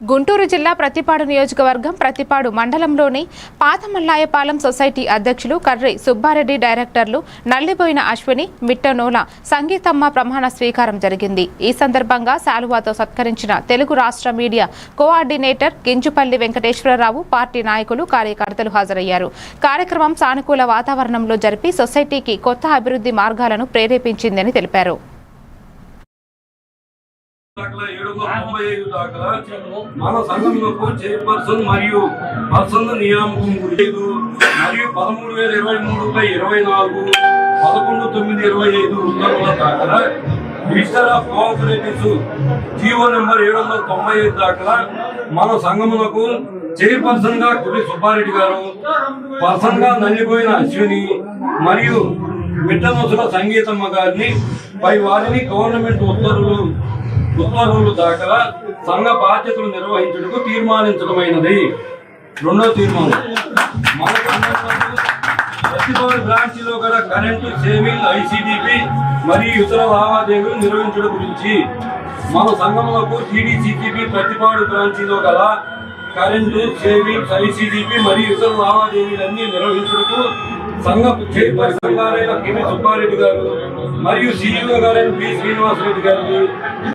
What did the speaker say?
గుంటూరు జిల్లా ప్రతిపాడు నియోజకవర్గం ప్రతిపాడు మండలంలోని పాతమల్లాయపాలెం సొసైటీ అధ్యక్షులు కర్రి సుబ్బారెడ్డి డైరెక్టర్లు నల్లిబోయిన అశ్విని మిట్టనోల సంగీతమ్మ ప్రమాణ స్వీకారం జరిగింది. ఈ సందర్భంగా శాలువాతో సత్కరించిన తెలుగు రాష్ట్ర media coordinator Ginjupalli Venkateswararao party నాయకులు కార్యకర్తలు హాజరయ్యారు. కార్యక్రమం సానుకూల వాతావరణంలో జరిపి సొసైటీకి కొత్త అభివృద్ధి మార్గాలను ప్రేరేపించిందని తెలిపారు దాఖలా ఏడు వందల తొంభై ఐదు దాఖలా మన సంఘంలోకి చైర్పర్సన్ మరియు పర్సన్ నియామకం ఐదు మరియు పదమూడు వేల ఇరవై మూడు బై ఇరవై నాలుగు పదకొండు తొమ్మిది ఇరవై ఐదు ఉత్తర్వుల దాఖలా. Register of cooperatives GO number ఏడు వందల తొంభై ఐదు దాఖలా. మన సంఘమునకు చైర్పర్సన్గా కులి సుబ్బారెడ్డి గారు పర్సన్గా నల్లిపోయిన అశ్విని మరియు మిట్టనొసల సంగీతమ్మ గారిని పై వారిని గవర్నమెంట్ ఉత్తర్వులు ఉత్తర్వులు దాఖలా సంఘ బాధ్యతలు నిర్వహించుటకు తీర్మానించడమైనది. రెండో తీర్మానం. మన బ్రాంచీలో బ్రాంచ్లో గల కరెంటు సేవింగ్ ఐసిడిపి మరియు ఇతర లావాదేవీలు నిర్వహించడం గురించి. మన సంఘములకు టీడీసీటీపీ ప్రతిపాడు బ్రాంచీలో గల కరెంటు సేవింగ్స్ ఐసీడీపీ మరియు ఇతర లావాదేవీలన్నీ నిర్వహించుటకు సంఘ చైర్పర్సన్ గారైన కిమి సుబ్బారెడ్డి గారు మరియు సీఈఓ గారైన పి శ్రీనివాసరెడ్డి గారు